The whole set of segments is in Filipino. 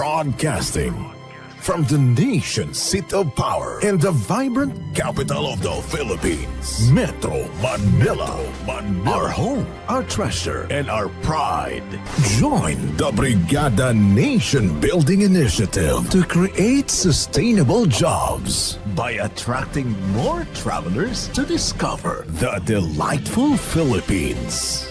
Broadcasting from the nation's seat of power and the vibrant capital of the Philippines, Metro Manila. Manila. Our home, our treasure, and our pride. Join the Brigada Nation Building Initiative to create sustainable jobs by attracting more travelers to discover the delightful Philippines.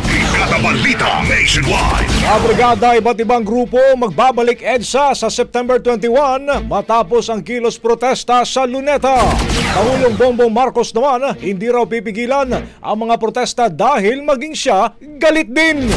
Balita Nationwide. Sa Brigada, iba't ibang grupo magbabalik EDSA sa September 21 matapos ang kilos protesta sa Luneta. Pangulong Bongbong Marcos naman, hindi raw pipigilan ang mga protesta dahil maging siya galit din.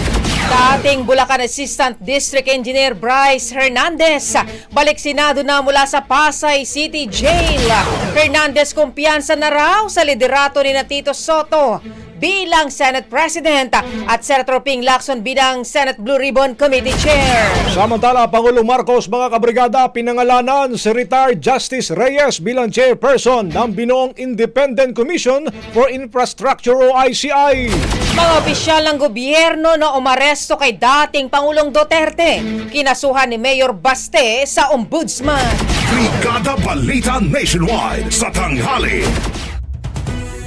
Dating Bulacan Assistant District Engineer Bryce Hernandez balik Senado na mula sa Pasay City Jail. Hernandez kumpiyansa na raw sa liderato ni Tito Soto bilang Senate President at Senator Ping Lacson bilang Senate Blue Ribbon Committee Chair. Samantala, Pangulong Marcos, mga kabrigada, pinangalanan si retired Justice Reyes bilang chairperson ng binuong Independent Commission for Infrastructure o ICI. Mga opisyal ng gobyerno na umaresto kay dating Pangulong Duterte, kinasuhan ni Mayor Baste sa Ombudsman. Brigada Balita Nationwide. Sa tanghali.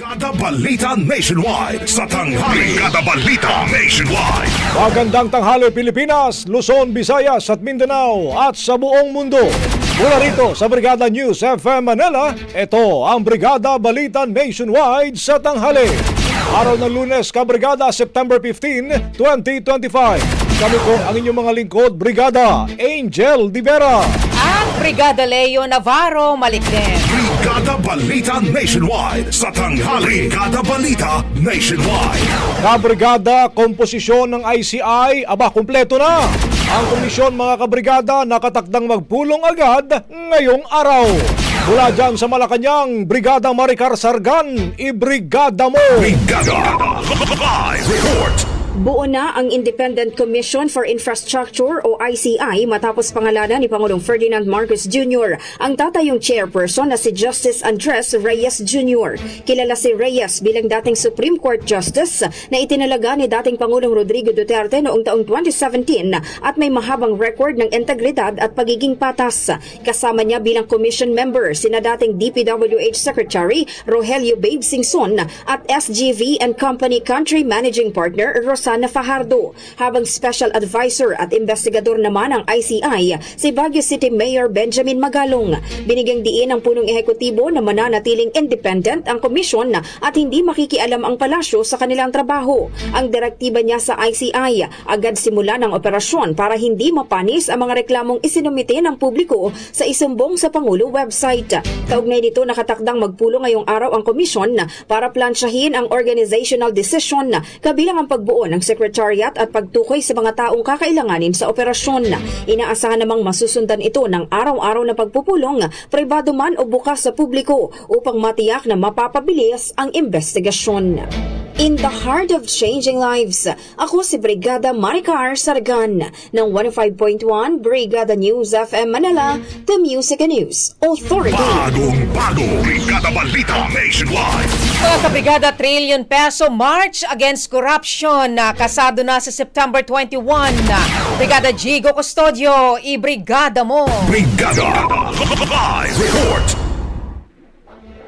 Brigada Balita Nationwide. Sa tanghali. Brigada Balita Nationwide. Magandang tanghali Pilipinas, Luzon, Visayas at Mindanao at sa buong mundo. Mula rito sa Brigada News FM Manila, ito ang Brigada Balita Nationwide sa tanghali. Araw ng lunes, Kabrigada, September 15, 2025. Kami po ang inyong mga lingkod, Brigada Angel Divera. Brigada Leo Navarro Malikden. Brigada Balita Nationwide. Sa tanghali. Brigada Balita Nationwide. Kabrigada, komposisyon ng ICI, aba, kumpleto na. Ang komisyon mga kabrigada nakatakdang magpulong agad ngayong araw. Mula dyan sa Malacanang, Brigada Maricar Sargan, ibrigada mo! Brigada. Live report. Buo na ang Independent Commission for Infrastructure o ICI matapos pangalanan ni Pangulong Ferdinand Marcos Jr. ang tatayong chairperson na si Justice Andres Reyes Jr. Kilala si Reyes bilang dating Supreme Court Justice na itinalaga ni dating Pangulong Rodrigo Duterte noong taong 2017 at may mahabang record ng integridad at pagiging patas. Kasama niya bilang commission member sina dating DPWH Secretary Rogelio Babe Singson at SGV and Company Country Managing Partner Rosana Fajardo. Habang special advisor at investigador naman ng ICI si Baguio City Mayor Benjamin Magalong. Binigyang diin ng punong ehekutibo na mananatiling independent ang komisyon at hindi makikialam ang palasyo sa kanilang trabaho. Ang direktiba niya sa ICI agad simula ng operasyon para hindi mapanis ang mga reklamong isinumite ng publiko sa isumbong sa Pangulo website. Kaugnay nito nakatakdang magpulo ngayong araw ang komisyon para plansyahin ang organizational decision kabilang ang pagbuo ng secretariat at pagtukoy sa mga taong kakailanganin sa operasyon. Inaasahan namang masusundan ito ng araw-araw na pagpupulong, pribado man o bukas sa publiko upang matiyak na mapapabilis ang investigasyon. In the heart of changing lives, ako si Brigada Maricar Sargan ng 105.1 Brigada News FM Manila, The Music and News Authority. Bagong bago, Brigada Balita Nationwide. Mga kabrigada, trillion peso March Against Corruption na kasado na sa September 21. Brigada Jigo Custodio, ibrigada mo. Brigada Live Report.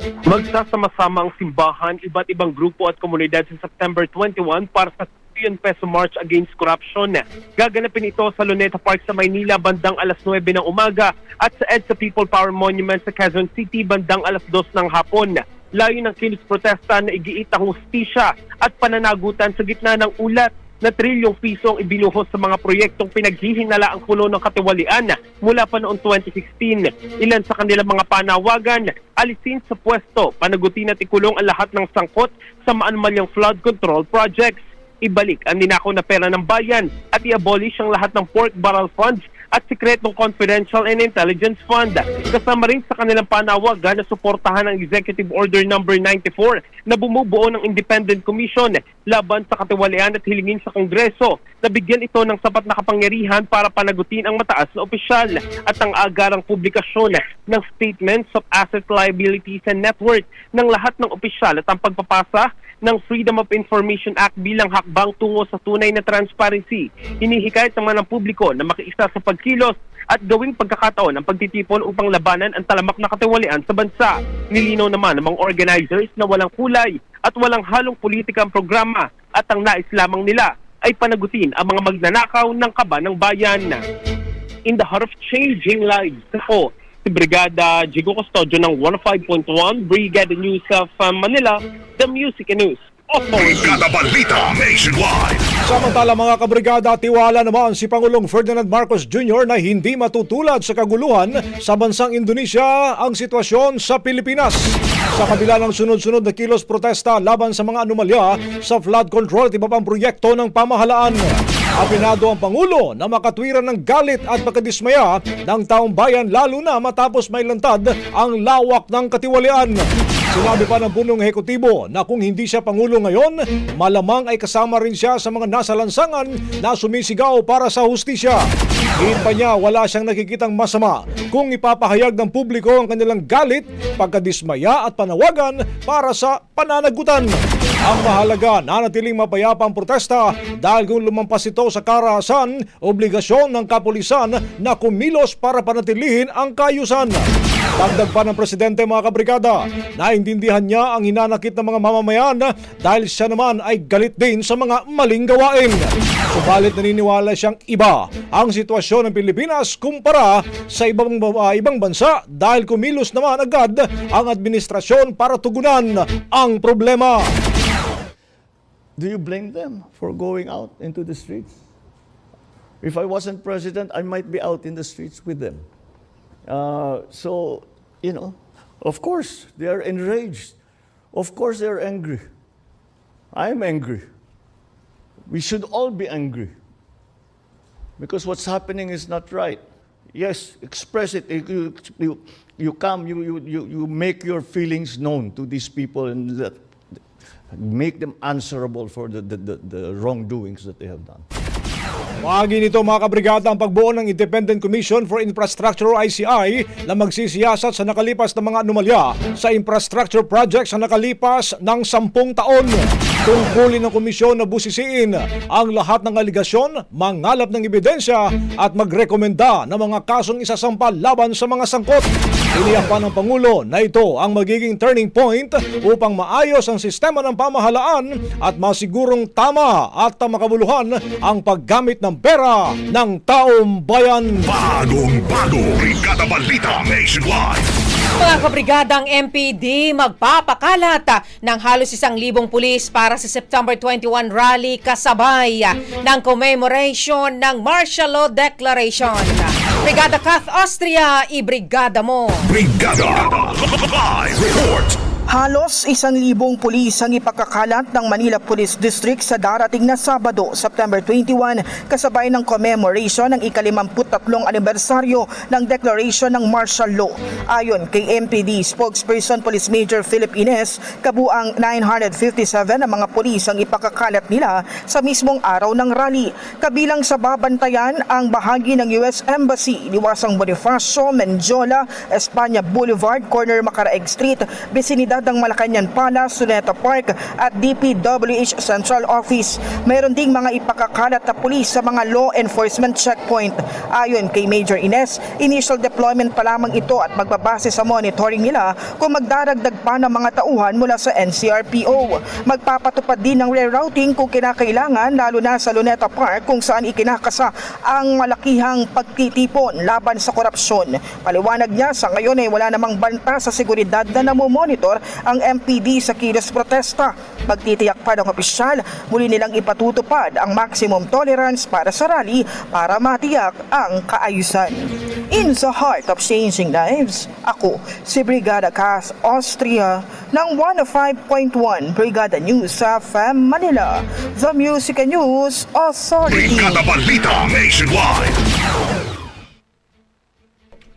Magsasama-sama ang simbahan, iba't ibang grupo at komunidad sa September 21 para sa trillion peso March Against Corruption. Gaganapin ito sa Luneta Park sa Maynila bandang alas 9 ng umaga at sa EDSA People Power Monument sa Quezon City bandang alas 2 ng hapon. Layo ng kilos protesta na igiit ang hustisya at pananagutan sa gitna ng ulat na trilyong piso ang ibinuhos sa mga proyektong pinaghihinala ang puno ng katiwalian mula pa noong 2016. Ilan sa kanilang mga panawagan, alisin sa pwesto, panagutin at ikulong ang lahat ng sangkot sa maanumalyang flood control projects. Ibalik ang ninakaw na pera ng bayan at i-abolish ang lahat ng pork barrel funds at sikretong confidential and intelligence fund. Kasama rin sa kanilang panawagan na suportahan ang Executive Order Number 94 na bumubuo ng Independent Commission laban sa katiwalian at hilingin sa Kongreso na bigyan ito ng sapat na kapangyarihan para panagutin ang mataas na opisyal at ang agarang publikasyon ng Statements of Assets, Liabilities and Net Worth ng lahat ng opisyal at ang pagpapasa ng Freedom of Information Act bilang hakbang tungo sa tunay na transparency. Hinihikayat naman ng publiko na makiisa sa pagkilos at gawing pagkakataon ang pagtitipon upang labanan ang talamak na katiwalian sa bansa. Nilinaw naman ng mga organizers na walang kulay at walang halong politika ang programa at ang nais lamang nila ay panagutin ang mga magnanakaw ng kaba ng bayan. In the heart of changing lives, ako si Brigada Jigo Custodio ng 105.1 Brigada News of uh, Manila, The Music and News. Brigada Balita Nationwide. Samantala mga kabrigada, tiwala naman si Pangulong Ferdinand Marcos Jr. na hindi matutulad sa kaguluhan sa bansang Indonesia ang sitwasyon sa Pilipinas. Sa kabila ng sunod-sunod na kilos protesta laban sa mga anomalya sa flood control at iba pang proyekto ng pamahalaan. Apinado ang Pangulo na makatwiran ng galit at pagkadismaya ng taong bayan lalo na matapos may lantad ang lawak ng katiwalian. Sinabi pa ng punong ehekutibo na kung hindi siya Pangulo ngayon, malamang ay kasama rin siya sa mga nasa lansangan na sumisigaw para sa hustisya. Hingin pa niya wala siyang nakikitang masama kung ipapahayag ng publiko ang kanilang galit, pagkadismaya at panawagan para sa pananagutan. Ang mahalaga na natiling mapayapa ang protesta dahil kung lumampas ito sa karahasan, obligasyon ng kapulisan na kumilos para panatilihin ang kayusan. Dagdag pa ng presidente mga kabrigada, naintindihan niya ang hinanakit ng mga mamamayan dahil siya naman ay galit din sa mga maling gawain. Subalit naniniwala siyang iba ang sitwasyon ng Pilipinas kumpara sa ibang, uh, ibang bansa dahil kumilos naman agad ang administrasyon para tugunan ang problema. Do you blame them for going out into the streets? If I wasn't president, I might be out in the streets with them. Uh, so, you know, of course, they are enraged. Of course, they are angry. I'm angry. We should all be angry. Because what's happening is not right. Yes, express it. You, you, you come, you, you, you, make your feelings known to these people and make them answerable for the, the, the, the wrongdoings that they have done. Bahagi nito mga kabrigada ang pagbuo ng Independent Commission for Infrastructure o ICI na magsisiyasat sa nakalipas na mga anomalya sa infrastructure projects sa nakalipas ng sampung taon. Tungkulin ng komisyon na busisiin ang lahat ng aligasyon, mangalap ng ebidensya at magrekomenda ng mga kasong isasampal laban sa mga sangkot. Iniyak pa ng Pangulo na ito ang magiging turning point upang maayos ang sistema ng pamahalaan at masigurong tama at makabuluhan ang paggamit ng pera ng taong bayan. Bagong bago, Brigada Balita Nationwide. Mga kabrigadang MPD magpapakalat ng halos isang libong pulis para sa September 21 rally kasabay ng commemoration ng Martial Law Declaration. Brigada Kath Austria, ibrigada mo. Brigada Live Report. Halos isang libong pulis ang ipakakalat ng Manila Police District sa darating na Sabado, September 21, kasabay ng commemoration ng ikalimamputatlong anibersaryo ng Declaration ng Martial Law. Ayon kay MPD spokesperson Police Major Philip Ines, kabuang 957 ang mga pulis ang ipakakalat nila sa mismong araw ng rally. Kabilang sa babantayan ang bahagi ng US Embassy, Liwasang Bonifacio, Menjola, Espanya Boulevard, corner Macaraeg Street, Bisinidad ng Malacanang Palace, Suneta Park at DPWH Central Office. Meron ding mga ipakakalat na pulis sa mga law enforcement checkpoint. Ayon kay Major Ines, initial deployment pa lamang ito at magbabase sa monitoring nila kung magdaragdag pa ng mga tauhan mula sa NCRPO. Magpapatupad din ng rerouting kung kinakailangan lalo na sa Luneta Park kung saan ikinakasa ang malakihang pagtitipon laban sa korupsyon. Paliwanag niya sa ngayon ay wala namang banta sa seguridad na namomonitor ang MPD sa kilos protesta. Magtitiyak pa ng opisyal, muli nilang ipatutupad ang maximum tolerance para sa rally para matiyak ang kaayusan. In the heart of changing lives, ako si Brigada Cass Austria ng 105.1 Brigada News sa FM Manila, The Music News Authority. Brigada Balita Nationwide.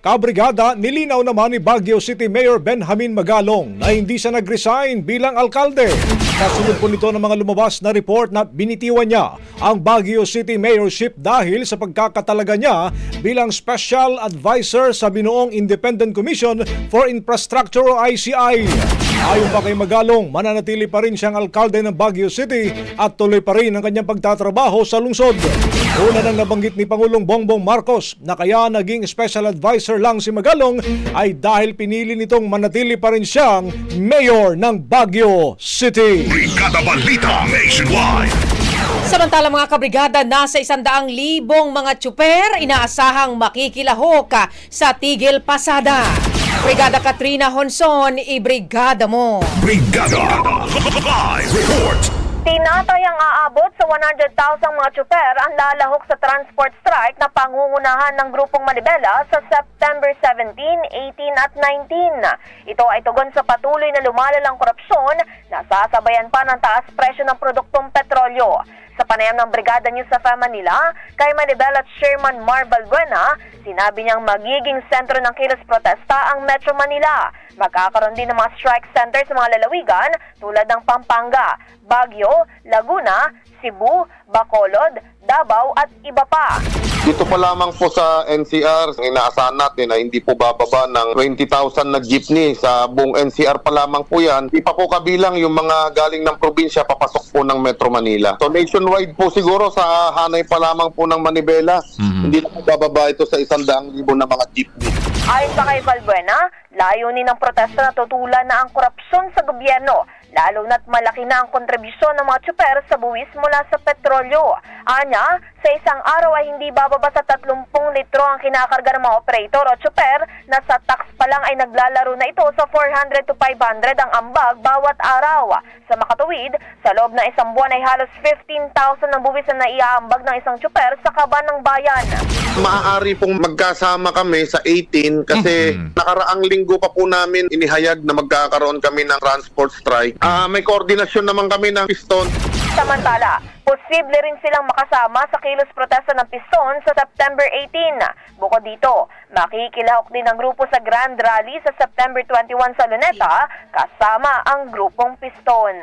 Kabrigada, nilinaw naman ni Baguio City Mayor Benjamin Magalong na hindi siya nag-resign bilang alkalde. Kasunod po nito ng mga lumabas na report na binitiwan niya ang Baguio City Mayorship dahil sa pagkakatalaga niya bilang Special Advisor sa binuong Independent Commission for Infrastructure o ICI. Ayon pa kay Magalong, mananatili pa rin siyang alkalde ng Baguio City at tuloy pa rin ang kanyang pagtatrabaho sa lungsod. Una nang nabanggit ni Pangulong Bongbong Marcos na kaya naging special advisor lang si Magalong ay dahil pinili nitong manatili pa rin siyang mayor ng Baguio City. Brigada Balita Nationwide. Samantala mga kabrigada, nasa isandaang libong mga tsuper inaasahang makikilahok ah, sa Tigil Pasada. Brigada Katrina Honson, ibrigada mo. Brigada Live Report. Tinatay ang aabot sa 100,000 mga tsuper ang lalahok sa transport strike na pangungunahan ng grupong Manibela sa September 17, 18 at 19. Ito ay tugon sa patuloy na lumalalang korupsyon na sasabayan pa ng taas presyo ng produktong petrolyo. Sa panayam ng Brigada News sa Manila, kay Manibela Chairman Mar Balbuena, sinabi niyang magiging sentro ng kilos protesta ang Metro Manila. Magkakaroon din ng mga strike center sa mga lalawigan tulad ng Pampanga, Baguio, Laguna, Cebu, Bacolod, Davao at iba pa. Dito pa lamang po sa NCR, inaasahan natin na hindi po bababa ng 20,000 na jeepney sa buong NCR pa lamang po yan. Di pa po kabilang yung mga galing ng probinsya papasok po ng Metro Manila. So nationwide po siguro sa hanay pa lamang po ng Manibela, hindi na po bababa ito sa isang daang libo na mga jeepney. Ayon pa kay Valbuena, layunin ng protesta na tutulan na ang korupsyon sa gobyerno, lalo na't malaki na ang kontribusyon ng mga tsuper sa buwis mula sa petrolyo. Anya, sa isang araw ay hindi bababa sa 30 litro ang kinakarga ng mga operator o tsuper na sa tax pa lang ay naglalaro na ito sa 400 to 500 ang ambag bawat araw. Sa makatuwid, sa loob ng isang buwan ay halos 15,000 ang buwis na naiaambag ng isang tsuper sa kaban ng bayan. Maaari pong magkasama kami sa 18 kasi nakaraang linggo pa po namin inihayag na magkakaroon kami ng transport strike. Ah, may koordinasyon naman kami ng piston. Samantala, posible rin silang makasama sa kilos protesta ng Piston sa September 18. Bukod dito, makikilahok din ang grupo sa Grand Rally sa September 21 sa Luneta kasama ang grupong Piston.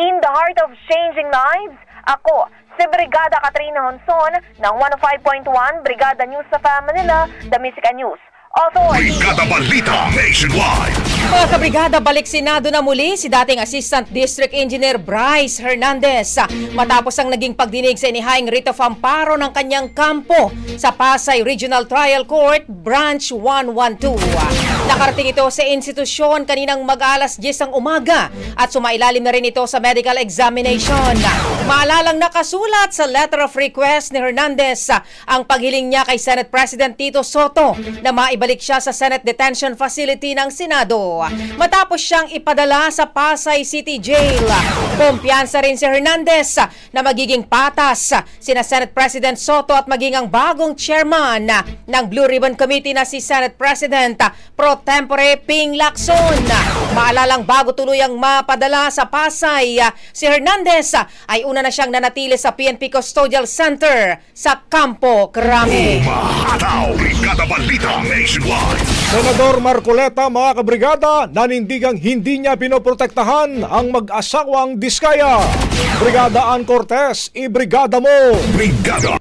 In the heart of changing lives, ako, si Brigada Katrina Honson ng 105.1 Brigada News sa Manila, The Music News. Authority. Brigada Balita Nationwide. Mga kabrigada, balik Senado na muli si dating Assistant District Engineer Bryce Hernandez matapos ang naging pagdinig sa inihaing writ of amparo ng kanyang kampo sa Pasay Regional Trial Court Branch 112. Nakarating ito sa institusyon kaninang mag-alas 10 ng umaga at sumailalim na rin ito sa medical examination. Maalalang nakasulat sa letter of request ni Hernandez ang paghiling niya kay Senate President Tito Soto na maibalik siya sa Senate Detention Facility ng Senado matapos siyang ipadala sa Pasay City Jail. Kumpiyansa rin si Hernandez na magiging patas sina Senate President Soto at maging ang bagong chairman ng Blue Ribbon Committee na si Senate President Pro Tempore Ping Lacson. Maalalang bago tuluyang mapadala sa Pasay, si Hernandez ay una na siyang nanatili sa PNP Custodial Center sa Campo Crame. Umahataw. Brigada Balita Nationwide. Senador Marcoleta, mga kabrigada, nanindigang hindi niya pinoprotektahan ang mag-asawang Diskaya. Brigada Ann Cortez, ibrigada mo! Brigada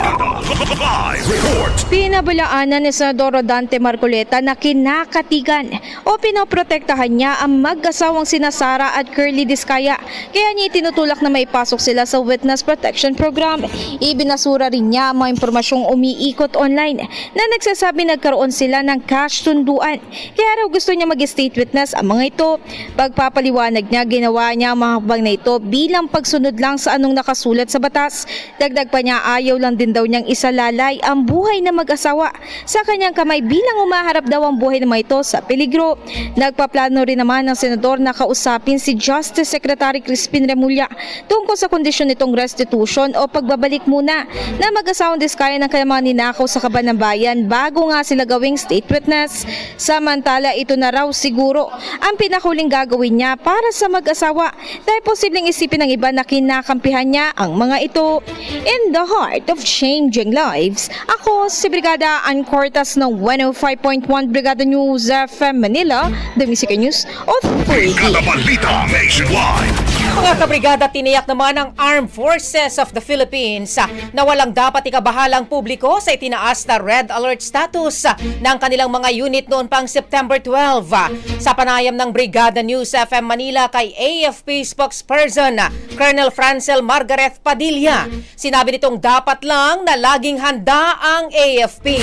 Live Report. Pinabulaanan ni Senador Rodante Marcoleta na kinakatigan o pinoprotektahan niya ang mag-asawang sina Sara at Curly Discaya. Kaya niya itinutulak na maipasok sila sa Witness Protection Program. Ibinasura rin niya ang mga impormasyong umiikot online na nagsasabi nagkaroon sila ng cash sunduan. Kaya raw gusto niya mag-state witness ang mga ito. Pagpapaliwanag niya, ginawa niya ang mga hakbang na ito bilang pagsunod lang sa anong nakasulat sa batas. Dagdag pa niya ayaw lang din daw niyang isalalay ang buhay na mag-asawa sa kanyang kamay bilang umaharap daw ang buhay ng mga ito sa peligro. Nagpaplano rin naman ng senador na kausapin si Justice Secretary Crispin Remulla tungkol sa kondisyon nitong restitution o pagbabalik muna na mag-asawang diskaya ng kanyang mga ninakaw sa kaban ng bayan bago nga sila gawing state witness. Samantala ito na raw siguro ang pinakuling gagawin niya para sa mag-asawa dahil posibleng isipin ng iba na kinakampihan niya ang mga ito. In the heart of changing lives, ako si Brigada Ann Cortas ng 105.1 Brigada News FM Manila, The Music News Authority. Brigada Balita Nationwide. Mga kabrigada, tiniyak naman ng Armed Forces of the Philippines ah, na walang dapat ikabahalang publiko sa itinaas na red alert status ah, ng kanilang mga unit noon pang September 12. ah. Sa panayam ng Brigada News FM Manila kay AFP spokesperson Colonel Francel Margaret Padilla, sinabi nitong dapat lang na laging handa ang AFP.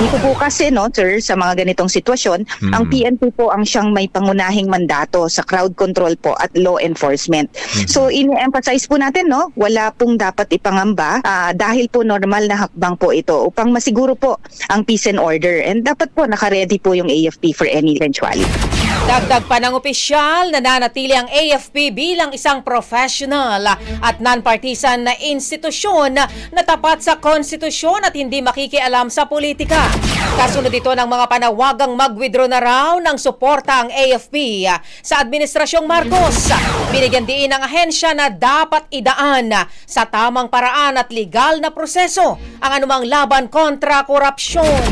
Dito po kasi, no, sir, sa mga ganitong sitwasyon, ang PNP po ang siyang may pangunahing mandato sa crowd control po at law enforcement. So, ini-emphasize po natin, no, wala pong dapat ipangamba ah, dahil po normal na hakbang po ito upang masiguro po ang peace and order. And dapat po nakaredy po yung AFP for any eventuality. Dagdag pa ng opisyal, nananatili ang AFP bilang isang professional at non-partisan na institusyon na tapat sa konstitusyon at hindi makikialam sa politika. Kasunod ito ng mga panawagang mag-withdraw na raw ng suporta ang AFP sa Administrasyong Marcos. Binigyan din ng ahensya na dapat idaan sa tamang paraan at legal na proseso ang anumang laban kontra korupsyon.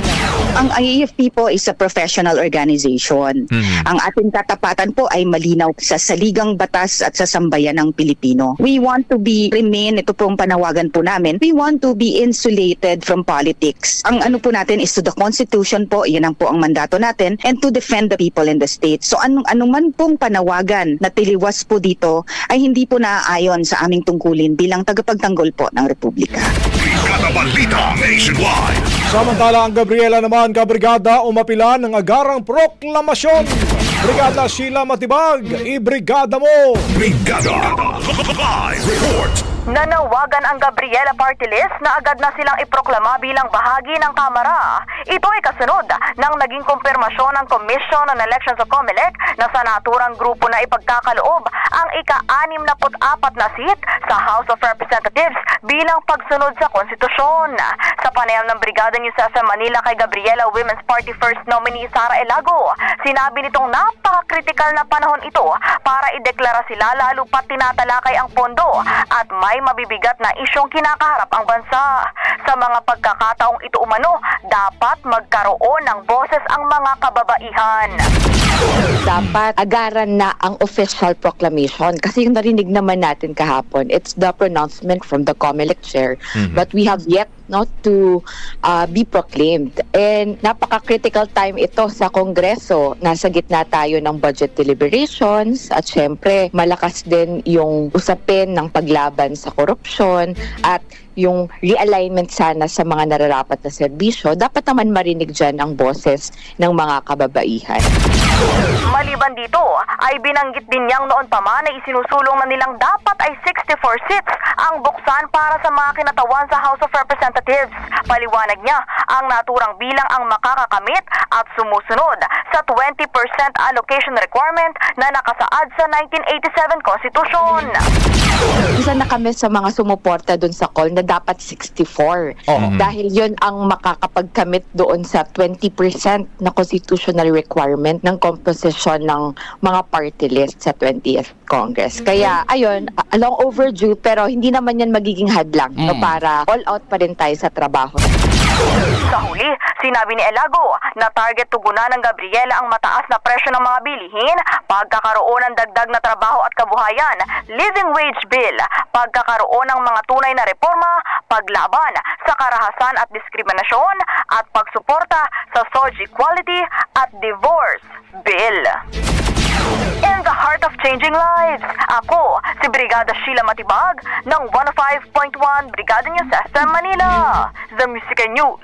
Ang AFP po is a professional organization. Ang ating katapatan po ay malinaw sa saligang batas at sa sambayan ng Pilipino. We want to be remain ito pong panawagan po namin. We want to be insulated from politics. Ang ano po natin is to the constitution po, yun ang po ang mandato natin and to defend the people in the state. So anong anuman pong panawagan na tiliwas po dito ay hindi po naaayon sa aming tungkulin bilang tagapagtanggol po ng Republika. Balita Nationwide. Samantala ang Gabriela naman kabrigada umapila ng agarang proklamasyon. Yeah. Brigada Sheila Matibag, ibrigada mo! Brigada Live Report. Nanawagan ang Gabriela Party List na agad na silang iproklama bilang bahagi ng Kamara. Ito ay kasunod ng naging kumpirmasyon ng Commission on Elections o COMELEC na sa naturang grupo na ipagkakaloob ang ika-64 na seat sa House of Representatives bilang pagsunod sa konstitusyon. Sa panayam ng Brigada News FM Manila kay Gabriela Women's Party First nominee Sara Elago, sinabi nitong napaka-critical na panahon ito para ideklara sila lalo pat tinatalakay ang pondo at may mabibigat na isyong kinakaharap ang bansa. Sa mga pagkakataong ito umano, dapat magkaroon ng boses ang mga kababaihan. dapat agaran na ang official proclamation kasi yung narinig naman natin kahapon it's the pronouncement from the COMELEC chair but we have yet not to uh, be proclaimed. And napaka-critical time ito sa Kongreso. Nasa gitna tayo ng budget deliberations at syempre malakas din yung usapin ng paglaban sa korupsyon at yung realignment sana sa mga nararapat na serbisyo, dapat naman marinig dyan ang boses ng mga kababaihan. Maliban dito, ay binanggit din niyang noon pa man na isinusulong na nilang dapat ay 64 seats ang buksan para sa mga kinatawan sa House of Representatives. Paliwanag niya, ang naturang bilang ang makakakamit at sumusunod sa 20% allocation requirement na nakasaad sa 1987 Constitution. Isa na kami sa mga sumuporta doon sa call na dapat 64. Oo. Dahil yun ang makakapagkamit doon sa 20% na constitutional requirement ng composition ng mga party list sa 20th Congress. Kaya ayun, a- long overdue pero hindi naman yan magiging hadlang no, para all out pa rin tayo sa trabaho. Sa huli, sinabi ni Elago na target tugunan ng Gabriela ang mataas na presyo ng mga bilihin, pagkakaroon ng dagdag na trabaho at kabuhayan, living wage bill, pagkakaroon ng mga tunay na reforma, paglaban sa karahasan at diskriminasyon, at pagsuporta sa social equality at divorce bill. In the heart of changing lives, ako si Brigada Sheila Matibag ng 105.1 Brigada News FM Manila. The Music News.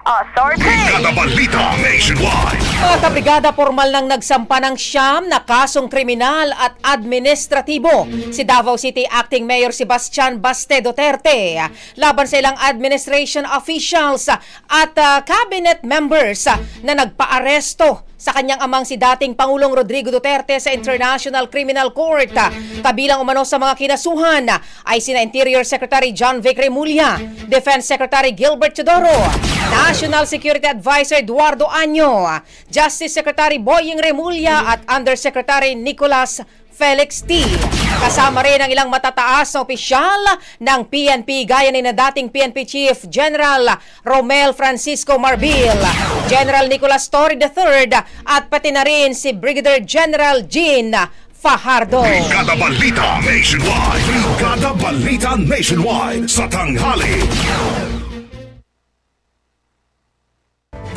Authority! Brigada Balita Nationwide. Mga kabrigada, formal nang nagsampa ng siyam na kasong kriminal at administratibo si Davao City Acting Mayor Sebastian Baste Duterte laban sa ilang administration officials at ah, cabinet members na nagpaaresto sa kanyang amang si dating Pangulong Rodrigo Duterte sa International Criminal Court. Kabilang umano sa mga kinasuhan ay sina Interior Secretary John Vic Remulla, Defense Secretary Gilbert Chodoro, National Security Advisor Eduardo Año, Justice Secretary Boying Remulla at Undersecretary Nicolas Felix T. Kasama rin ang ilang matataas opisyal ng PNP gaya ni na dating PNP Chief General Romel Francisco Marbil, General Nicolas Torre III at pati na rin si Brigadier General Jean Fajardo. Brigada Balita Nationwide. Brigada Balita Nationwide. Sa tanghali.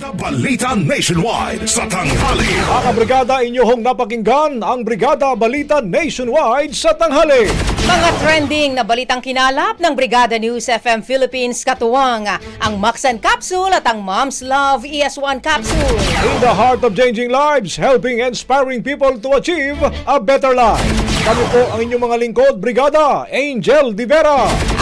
Balita Nationwide. Sa tanghali. Mga kabrigada, inyong napakinggan ang Brigada Balita Nationwide sa tanghali. Mga trending na balitang kinalap ng Brigada News FM Philippines katuwang ang Maxan Capsule at ang Mom's Love ES1 Capsule. In the heart of changing lives, helping and inspiring people to achieve a better life. Kami po ang inyong mga lingkod, Brigada Angel Di Vera.